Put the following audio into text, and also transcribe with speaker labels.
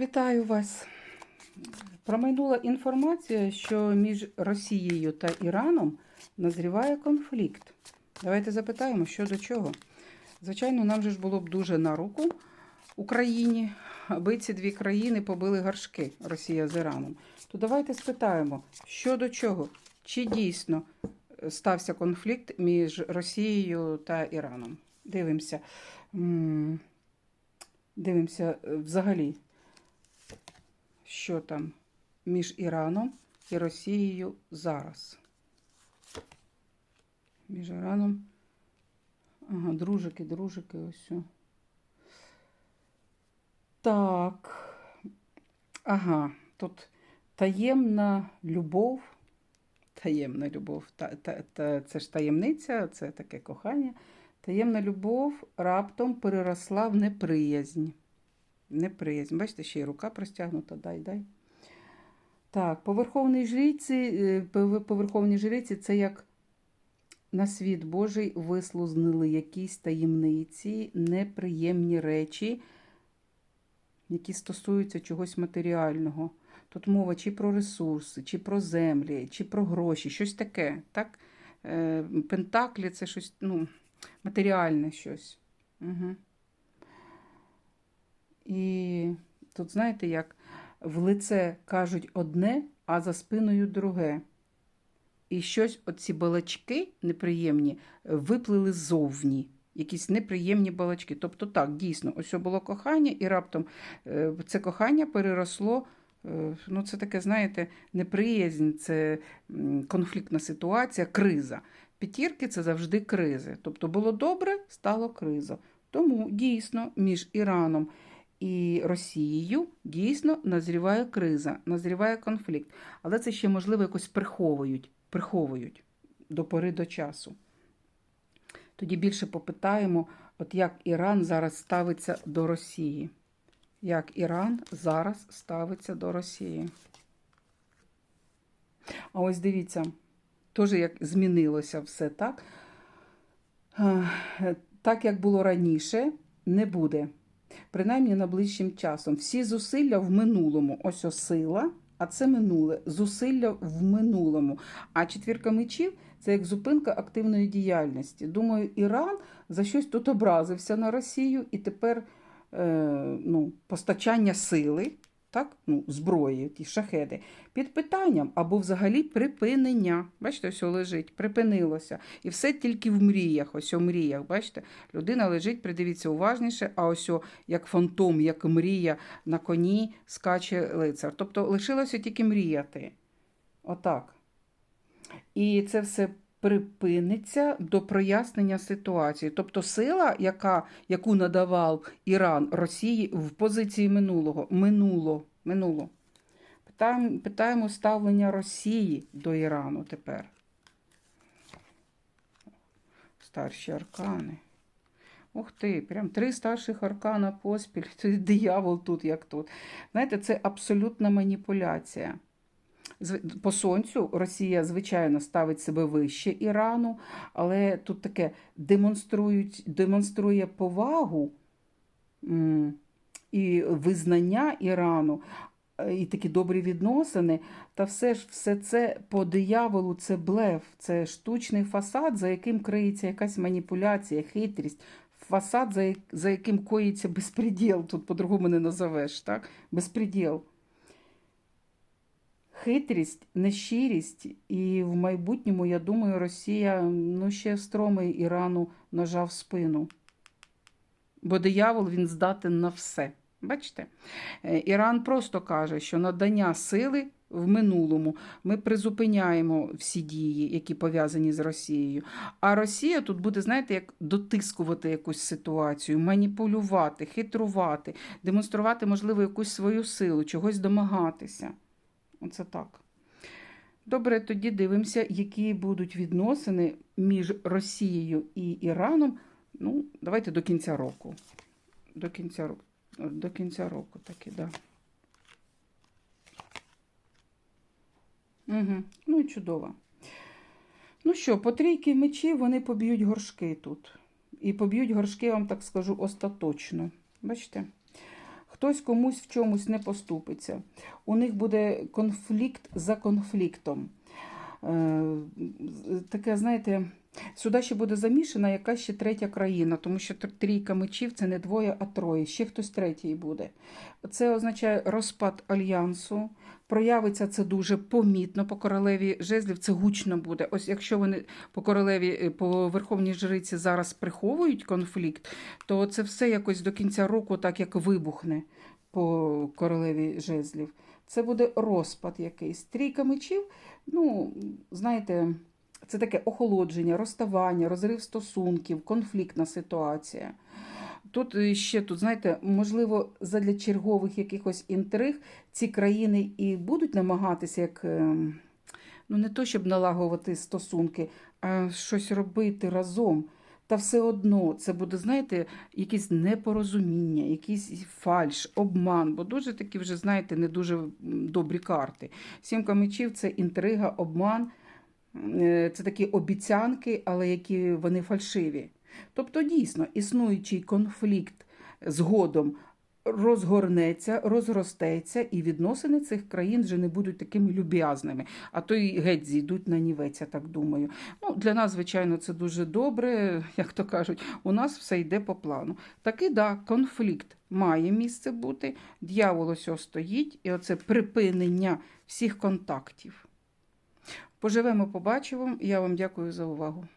Speaker 1: Вітаю вас. Промайнула інформація, що між Росією та Іраном назріває конфлікт. Давайте запитаємо, що до чого. Звичайно, нам же ж було б дуже на руку Україні, аби ці дві країни побили горшки Росія з Іраном. То давайте спитаємо, що до чого, чи дійсно стався конфлікт між Росією та Іраном. Дивимося. Дивимося е, взагалі, що там між Іраном і Росією зараз. Між Іраном. Ага, дружики, дружики, ось. Так. Ага, тут таємна любов. Таємна любов. Та, та, та, це ж таємниця, це таке кохання. Таємна любов раптом переросла в неприязнь. Неприязнь. Бачите, ще й рука простягнута, дай, дай. Так, по верховній жриці, е, по по верховній жриці це як на світ Божий вислузнили якісь таємниці, неприємні речі, які стосуються чогось матеріального. Тут мова чи про ресурси, чи про землі, чи про гроші, щось таке. Так? Е, Пентаклі це щось ну, матеріальне щось. Угу. І тут, знаєте, як в лице кажуть одне, а за спиною друге. І щось, оці балачки неприємні, виплили ззовні. Якісь неприємні балачки. Тобто, так, дійсно, ось було кохання, і раптом е, це кохання переросло. е, Ну, це таке, знаєте, неприязнь, це конфліктна ситуація, криза. П'ятірки це завжди кризи. Тобто було добре, стало криза. Тому дійсно між Іраном і Росією дійсно назріває криза, назріває конфлікт. Але це ще, можливо, якось приховують, приховують до пори до часу. Тоді більше попитаємо, от як Іран зараз ставиться до Росії. Як Іран зараз ставиться до Росії. А ось дивіться, теж як змінилося все так. Так як було раніше, не буде. Принаймні найближчим часом. Всі зусилля в минулому. Ось осила, сила, а це минуле. Зусилля в минулому. А четвірка мечів це як зупинка активної діяльності. Думаю, Іран за щось тут образився на Росію і тепер е, ну, постачання сили. Так, ну, зброї, ті шахеди, під питанням або взагалі припинення. Бачите, ось лежить, припинилося. І все тільки в мріях. Ось у мріях. Бачите, людина лежить, придивіться уважніше, а ось о, як фантом, як мрія на коні скаче лицар. Тобто лишилося тільки мріяти. Отак. І це все припиниться до прояснення ситуації. Тобто сила, яка, яку надавав Іран Росії в позиції минулого, минуло, минуло. Питаємо, питаємо ставлення Росії до Ірану тепер. Старші аркани. Ух ти, прям три старших аркана поспіль. Диявол тут, як тут. Знаєте, це абсолютна маніпуляція. По сонцю Росія, звичайно, ставить себе вище Ірану, але тут таке демонструють, демонструє повагу і визнання Ірану, е, і такі добрі відносини. Та все ж все це по дияволу це блеф, це штучний фасад, за яким криється якась маніпуляція, хитрість. Фасад, за яким коїться безпреділ, тут по-другому не назовеш, так? Безпреділ хитрість, нещирість, і в майбутньому, я думаю, Росія ну, ще стромий Ірану ножа в спину. Бо диявол він здатен на все. Бачите? Е, Іран просто каже, що надання сили в минулому ми призупиняємо всі дії, які пов'язані з Росією. А Росія тут буде, знаєте, як дотискувати якусь ситуацію, маніпулювати, хитрувати, демонструвати, можливо, якусь свою силу, чогось домагатися. Оце так. Добре, тоді дивимося, які будуть відносини між Росією і Іраном. Ну, давайте до кінця року. До кінця. До кінця року таки, да. Угу. Ну і чудово. Ну що, по трійки мечів вони поб'ють горшки тут. І поб'ють горшки, я вам так скажу, остаточно. Бачите? Хтось комусь в чомусь не поступиться. У них буде конфлікт за конфліктом. Е, Таке, знаєте, сюди ще буде замішана якась ще третя країна, тому що трійка мечів це не двоє, а троє. Ще хтось третій буде. Це означає розпад альянсу. Проявиться це дуже помітно по королеві жезлів. Це гучно буде. Ось якщо вони по королеві, е, по верховній жриці зараз приховують конфлікт, то це все якось до кінця року так як вибухне по королеві жезлів. Це буде розпад якийсь. Трійка мечів, ну, знаєте, це таке охолодження, розставання, розрив стосунків, конфліктна ситуація. Тут ще тут, знаєте, можливо, задля чергових якихось інтриг ці країни і будуть намагатися як. е, Ну, не то, щоб налагувати стосунки, а щось робити разом. Та все одно це буде, знаєте, якесь непорозуміння, якийсь фальш, обман, бо дуже такі вже, знаєте, не дуже добрі карти. Сімка мечів це інтрига, обман, це такі обіцянки, але які вони фальшиві. Тобто, дійсно, існуючий конфлікт згодом розгорнеться, розростеться, і відносини цих країн вже не будуть такими люб'язними, а то й геть зійдуть на нівець, я так думаю. Ну, для нас, звичайно, це дуже добре, як то кажуть, у нас все йде по плану. Таки, да, конфлікт має місце бути, дьявол ось стоїть, і оце припинення всіх контактів. Поживемо, побачимо. Я вам дякую за увагу.